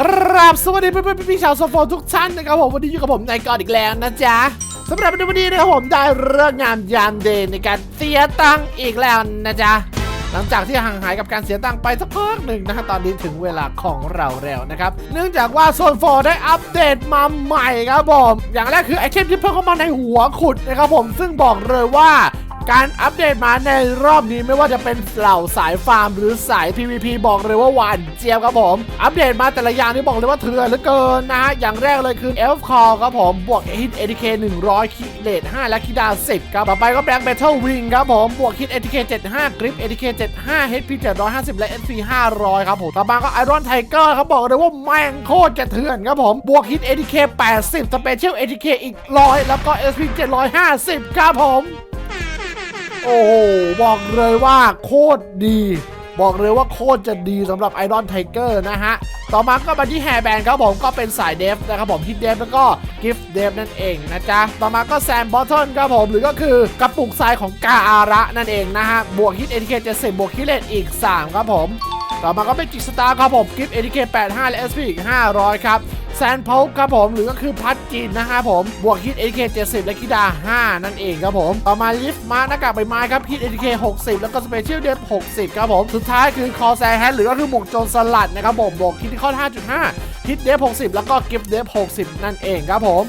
กราบสวัสดีเพื่อนๆพี่ๆชาวโซโฟทุกท่านนะครับผมวันนี้อยู่กับผมนายกอดอีกแล้วนะจ๊ะสำหรับในวันนี้นะครับผมได้เรื่องงามยามเดย์ในการเสียตังค์อีกแล้วนะจ๊ะหลังจากที่ห่างหายกับการเสียตังค์ไปสักพักหนึ่งนะครับตอนนี้ถึงเวลาของเราแล้วนะครับเนื่องจากว่าโซนโฟได้อัปเดตมาใหม่ครับผมอย่างแรกคือไอเทมที่เพิ่มเข้ามาในหัวขุดนะครับผมซึ่งบอกเลยว่า การอัปเดตมาในรอบนี้ไม่ว่าจะเป็นเหล่าสายฟาร์มหรือสาย PVP บอกเลยว่าหวานเจี๊ยบครับผม อัปเดตมาแต่ละอย่างนี่บอกเลยว่าเถื่อนเหลือเกินนะฮะ อย่างแรกเลยคือ Elf Call ครับผม บวก Hit ATK 100 คิเลท5และคิดา 10 ครับ ต่อไปก็ Black Battle Wing ครับผม บวก Hit ATK 75 Grip ATK 75 HP 750 และ SP 500 ครับผม ต่อมาก็ Iron Tiger ครับบอกเลยว่าแม่งโคตรจะเถื่อนครับผม บวก Hit ATK 80 Special ATK อีก 100 แล้วก็ SP 750 ครับผม โอ้โห บอกเลยว่าโคตรดี บอกเลยว่าโคตรจะดีสำหรับไอรอนไทเกอร์นะฮะ ต่อมาก็มาที่แฮร์แบนครับผมก็เป็นสายเดฟนะครับผมฮิตเดฟแล้วก็กิฟต์เดฟนั่นเองนะจ๊ะ ต่อมาก็แซมบอทเทิลครับผม หรือก็คือกระปุกทรายของกาอาระนั่นเองนะฮะ บวกฮิตเอทีเคเจ็ดสิบบวกฮิตเลตอีก 3 ครับผม ต่อมาก็เป็นจิกสตาร์ครับผมกิฟต์เอทีเค85และ SP อีก500ครับ แซนพกครับผม หรือก็คือพัดจีนนะฮะผม บวกฮิตเอทีเค70 และคิดา 5 นั่นเองครับผม ต่อมาลิฟต์มาหน้ากากใบไม้ครับฮิตเอทีเค60 แล้วก็สเปเชียลเดฟ60 ครับผม สุดท้ายคือคอแซแฮนหรือก็คือหมวกโจรสลัดนะครับผมบวกคิดที่ข้อ5.5ฮิตเดฟ60 แล้วก็กิฟต์เดฟ60 นั่นเองครับผม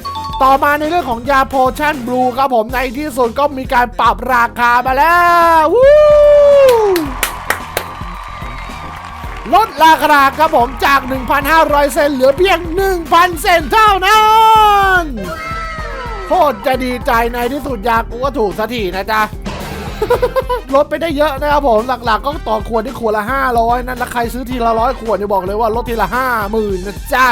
ต่อมาในเรื่องของยาโพชั่นบลูครับผมในที่สุดก็มีการปรับราคามาแล้ววู้ ลดราคาครับผมจาก 1,500 เซนเหลือเพียง 1,000 เซนเท่านั้นโคตรจะดีใจในที่สุดยากูก็ถูกสักทีนะจ๊ะลดไปได้เยอะนะครับผมหลักๆ ก็ต่อขวดที่ขวดละ 500 นั่นแล้วใครซื้อทีละร้อยขวดเนี่ยบอกเลยว่าลดทีละ 50,000นะจ๊ะ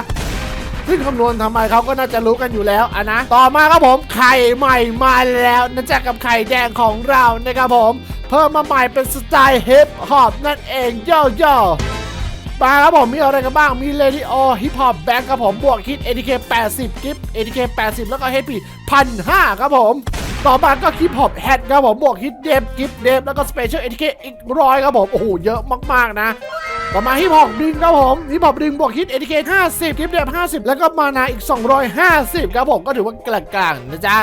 ซึ่งคำนวณทำไมเขาก็น่าจะรู้กันอยู่แล้วอะนะ ต่อมาครับผมไข่ใหม่มาแล้วนะจ๊ะกับไข่แดงของเรานะครับผม เพิ่มมาใหม่เป็นสไตล์ฮิปฮอปนั่นเองโยโย่ มาครับผมมีอะไรกันบ้าง มีเ a ดิโอฮิปฮอปแบงครับผมบวกคิด ATK 80กิฟ ATK 80 แล้วก็ HP พันห้าครับผม ต่อมาก็คิปฮอปแฮดครับผมบวกฮิตเดฟกิฟเดฟแล้วก็สเปเชียล ATK อีกร้อยครับผม โอ้โห เยอะมากๆนะต่อมาฮิปฮอปดิงครับผมฮิปฮอปดิงบวกฮิต ATK 50กิฟเดฟ50 แล้วก็มานาอีก 250ครับผมก็ถือว่ากลางๆนะจ๊ะ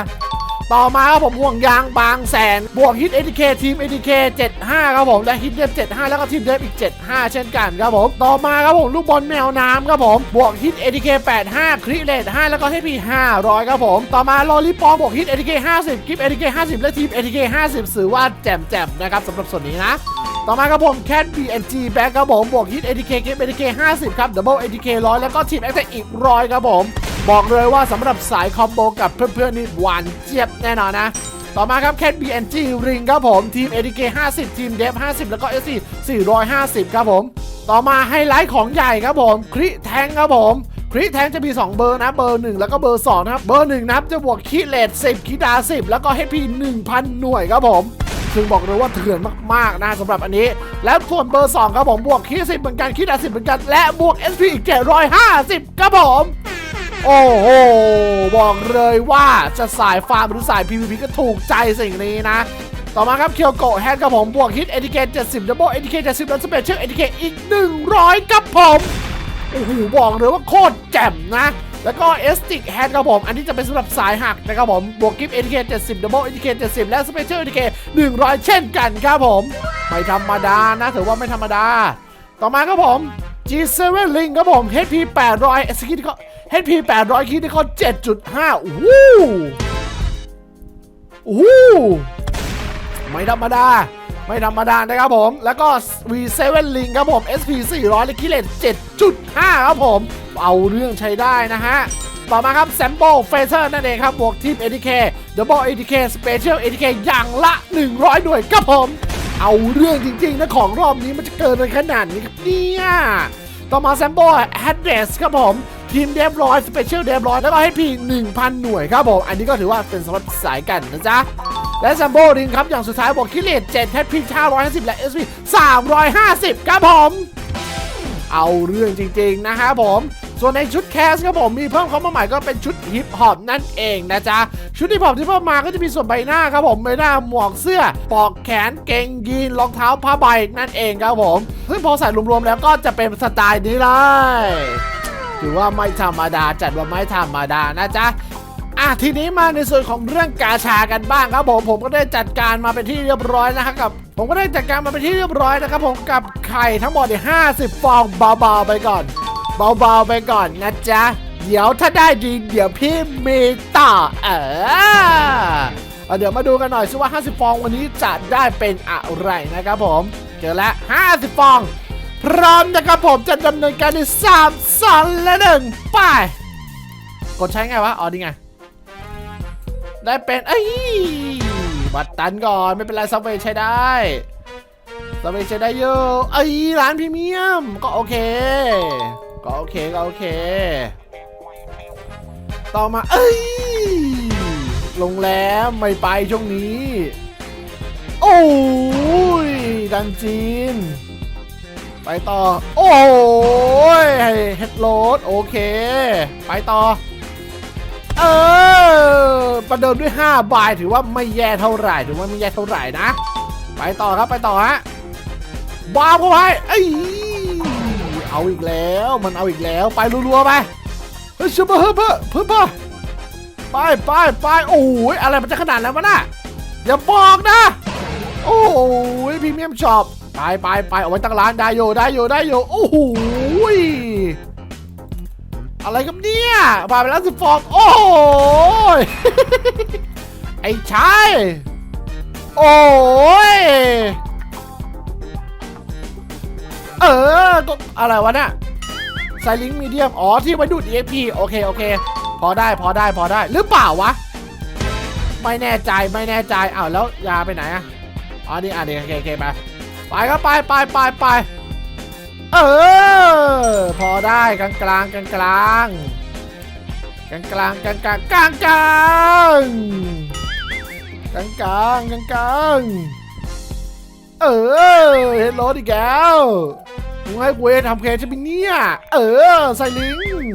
ต่อมาครับผมห่วงยางบางแสน บวกฮิต ATK ทีม ATK 75คเจ็ดห้าครับผม และฮิตเดฟ75แล้วก็ทีมเดฟอีก75เช่นกันครับผม ต่อมาครับผมลูกบอลแมวน้ำครับผม บวกฮิต ATK 85คแปดห้าคริเลต5แล้วก็ให้พี500ครับผม ต่อมาลอลิปองบวกฮิต ATK 50กิฟ ATK 50และทีม ATK 50ถือว่าแจ่มๆนะครับสำหรับส่วนนี้นะต่อมาครับผม Cat BNG Back ครับผมบวกฮิต ATK กิฟ ATK 50 ครับ Double ATK 100 แล้วก็ทีม a t อีก 100 ครับผม บอกเลยว่าสำหรับสายคอมโบกับเพื่อนๆนี่หวานเจี๊ยบแน่นอนนะต่อมาครับ Cat BNG Ring ครับผมทีม ATK 50 ทีม Dev 50 แล้วก็ SC 450 ครับผม ต่อมาไฮไลท์ของใหญ่ครับผม คริแทงครับผมคริแทงจะมี 2 เบอร์นะ เบอร์ 1 แล้วก็เบอร์ 2 นะครับ เบอร์ 1 นะครับจะบวกคิเลต10คิดา 10 แล้วก็ HP 1,000 หน่วยครับผม ซึ่งบอกเลยว่าเถื่อนมาก ๆ นะสำหรับอันนี้ แล้วส่วนเบอร์ 2 ครับผมบวกคิ10เหมือนกันคิดา10 เหมือนกัน และบวก SP อีก750 ครับผม โอ้โห บอกเลยว่าจะสายฟาร์มหรือสาย PVP ก็ถูกใจสิ่งนี้นะ ต่อมาครับเคียวโกะแฮนกับผมบวกฮิตเอทีเค70ดับเบิลเอทีเค70แล้วสเปเชียลเอทีเคอีก100ครับผมโอ้โหบอกเลยว่าโคตรแจ่มนะ แล้วก็เอสติกแฮนครับผม อันนี้จะเป็นสำหรับสายหักนะครับผม บวกกิฟต์เอทีเค70ดับเบิลเอทีเค70และสเปเชียลเอทีเค100เช่นกันครับผม ไม่ธรรมดานะ ถือว่าไม่ธรรมดา ต่อมาครับผม G7 Link ครับผม HP 800สกิลที่เขา HP 800คิดที่เขา7.5โอ้โหโอ้ไม่ธรรมดา ไม่ธรรมดานะครับผม แล้วก็ V7 Link ครับผม SP 400และคิเลต7.5 ครับผม เอาเรื่องใช้ได้นะฮะ ต่อมาครับ Sample Phaser นั่นเองครับ บวกทีม ATK Double ATK Special ATK อย่างละ 100 หน่วยครับผม เอาเรื่องจริงๆนะของรอบนี้มันจะเกินไปขนาดนี้ครับเนี่ย ต่อมา Sample Address ครับผม ทีมเดฟร้อยสเปเชียลเดฟร้อยแล้วก็ให้พี1,000 หน่วยครับผม อันนี้ก็ถือว่าเป็นสำหรับสายกันนะจ๊ะและซัมโบริงครับ อย่างสุดท้ายบอกคิเลต7แคทพี550 และ SP 350 ครับผม เอาเรื่องจริง ๆ นะครับผม ส่วนในชุดแคสครับผม มีเพิ่มเข้ามาใหม่ก็เป็นชุดฮิปฮอปนั่นเองนะจ๊ะ ชุดฮิปฮอปที่เพิ่มมาก็จะมีส่วนใบหน้าครับผมใบหน้าหมวกเสื้อ ปอกแขนเกงยีนรองเท้าผ้าใบนั่นเองครับผม ซึ่งพอใส่รวมๆแล้วก็จะเป็นสไตล์นี้เลย ถือว่าไม่ธรรมดาจัดว่าไม่ธรรมดานะจ๊ะอะทีนี้มาในส่วนของเรื่องกาชากันบ้างครับผมผมก็ได้จัดการมาเป็นที่เรียบร้อยนะครับกับ ผมก็ได้จัดการมาเป็นที่เรียบร้อยนะครับผมกับไข่ทั้งหมดเนี่ยห้าสิบฟองเบาๆไปก่อน เบาๆไปก่อนนะจ๊ะเดี๋ยวถ้าได้ดีเดี๋ยวพี่มีต่อเออเอาเดี๋ยวมาดูกันหน่อยซิว่า 50 ฟองวันนี้จะได้เป็นอะไรนะครับผม เจอแล้ว 50 ฟอง พร้อมนะครับผมจะดำเนินการใน3 2และ1ไป กดใช้ไงวะ อ๋อนี่ไง ได้เป็นเอ้ยบัตรตันก่อน ไม่เป็นไรซับเวใช้ได้ซับเวใช้ได้เยอะเอ้ยร้านพรีเมียม ก็โอเค ก็โอเค ก็โอเค ต่อมา เอ้ยโรงแรมไม่ไปช่วงนี้ โอ้ยดันจีน ไปต่อ โอ้ยเฮดโรดโอเค ไปต่อ เออ ประเดิมด้วย 5 บายถือว่าไม่แย่เท่าไหร่ถือว่าไม่แย่เท่าไหร่นะ ไปต่อครับไปต่อฮะบ้าเข้าไปเอ้ยเอาอีกแล้วมันเอาอีกแล้วไปรัวๆไปเฮ้ยเชื่อเพิ่มเพิ่มเพิ่มเพิ่มไปไปไปโอ้ยอะไรมันจะขนาดนั้นวะน่ะอย่าบอกนะ โอ้ยพรีเมียมช็อป ไปไปไปเอาไว้ตั้งร้านได้โยได้โยได้โยโอ้โหอะไรกับเนี่ยผ่านไปแล้วสิบฟองโอ้ยไอ้ชายโอ้ยเออก็อะไรวะเนี่ยไซลิงมีเดียมอ๋อที่ไว้ดูด EXP โอเคโอเค พอได้พอได้พอได้หรือเปล่าวะ ไม่แน่ใจไม่แน่ใจอ้าวแล้วยาไปไหนอะอ๋อนี่อะเดี๋ยวโอเคโอเคไป ไปครับไปไปไปไปเออพอได้กลางกลางกลางกลางกลางกลางกลางกลางกลางกลางกลางกลางกลางกลางเออเห็นรถอีกแล้วมึงให้กูเอทำเพลงใช่ไหมเนี่ยเออใส่ลิง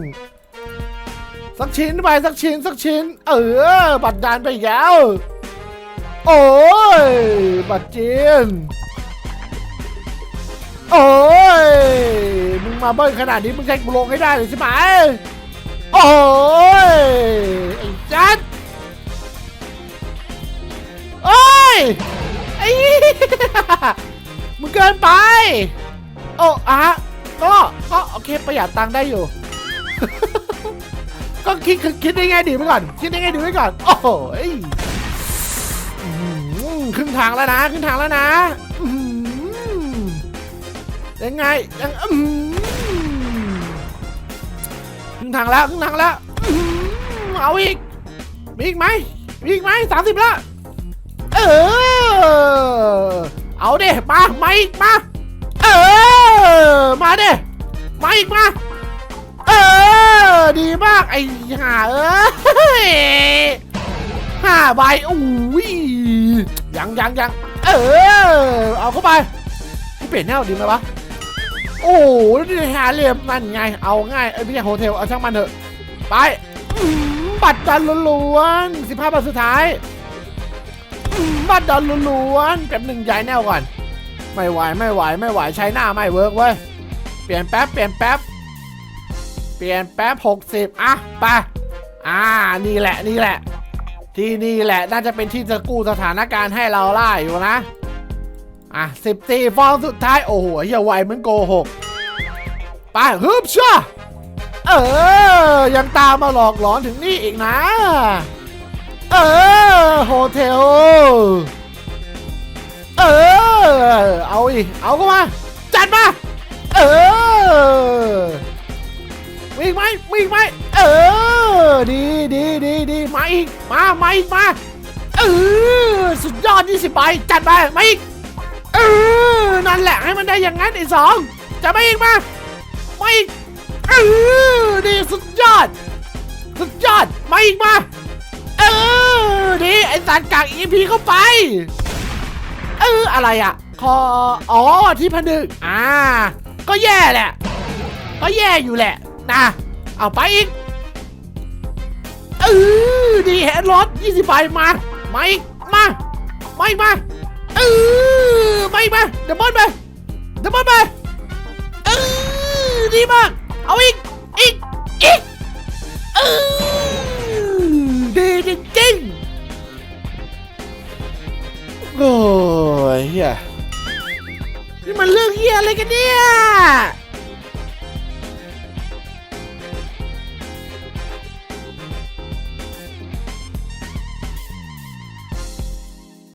สักชิ้นไปสักชิ้นสักชิ้น เออ บัตรดานไปอีกแล้ว โอ้ย บัตรจีน โอ้ย มึงมาเบิ้ลขนาดนี้มึงใช้กูลงให้ได้เลยใช่ไหม โอ้ย ไอ้จัดโอ้ย ไอ้มึงเกินไป โอ้อะก็ก็โอเคประหยัดตังค์ได้อยู่ ก็คิดคิดได้ไงดีไว้ก่อน คิดได้ไงดีไว้ก่อน โอ้ยครึ่งทางแล้วนะครึ่งทางแล้วนะ ยังไงยังอื้อหือครึ่งทางแล้วครึ่งทางแล้วอื้อหือเอาอีกมีอีกไหมมีอีกไหมสามสิบแล้วเออเอาเด้มามาอีกมาเออมาเด้มาอีกมาเออดีมากไอ้ห่าเอ้ยห้าใบอุ้ยยังยังยังเออเอาเข้าไปเปลี่ยนแนวดีไหมวะ โอ้โหนี่หาเหลี่ยมนั่นไง เอาง่ายเอ้ยไม่ใช่โฮเทล เอาช่างมันเถอะ ไป บัตรดันล้วนๆสิบห้าบาทสุดท้ายบัตรดันล้วนๆกับหนึ่งย้ายแนวก่อน ไม่ไหวไม่ไหวไม่ไหวใช้หน้าไม่เวิร์กเว้ย เปลี่ยนแป๊บเปลี่ยนแป๊บ เปลี่ยนแป๊บหกสิบอะไป อ่า นี่แหละนี่แหละ ที่นี่แหละน่าจะเป็นที่จะกู้สถานการณ์ให้เราล่าอยู่นะ อะสิบสี่ฟองสุดท้าย โอ้โหอย่าไวเหมือนโกหกไปฮึบช่าเออ ยังตามมาหลอกหลอนถึงนี่อีกนะ เออ โฮเทล เออ เอาอีกเอาเข้ามา จัดมา เออมีอีกไหมมีอีกไหมเออ ดีดีดีดีมาอีก มา มาอีก มา เออ สุดยอด20ใบจัดมามาอีก ออนั่นแหละให้มันได้อย่างนั้นไอ้สองจะมาอีกมามาอีกเออดีสุดยอด สุดยอดมาอีกมาเออดีไอ้สารกากอีพีเข้าไปเอออะไรอะคออ๋อที่ผนึกอ่า ก็แย่แหละ ก็แย่อยู่แหละนะเอาไปอีกเออดีแฮนด์รถ20ใบมามาอีกมามาอีกมา เออไม่ไปเดมอนไปเดมอนไปเออดีมากเอาอีกอีกอีกเออดีจริงๆโอ้ยเฮียนี่มันเรื่องเฮียอะไรกันเนี่ย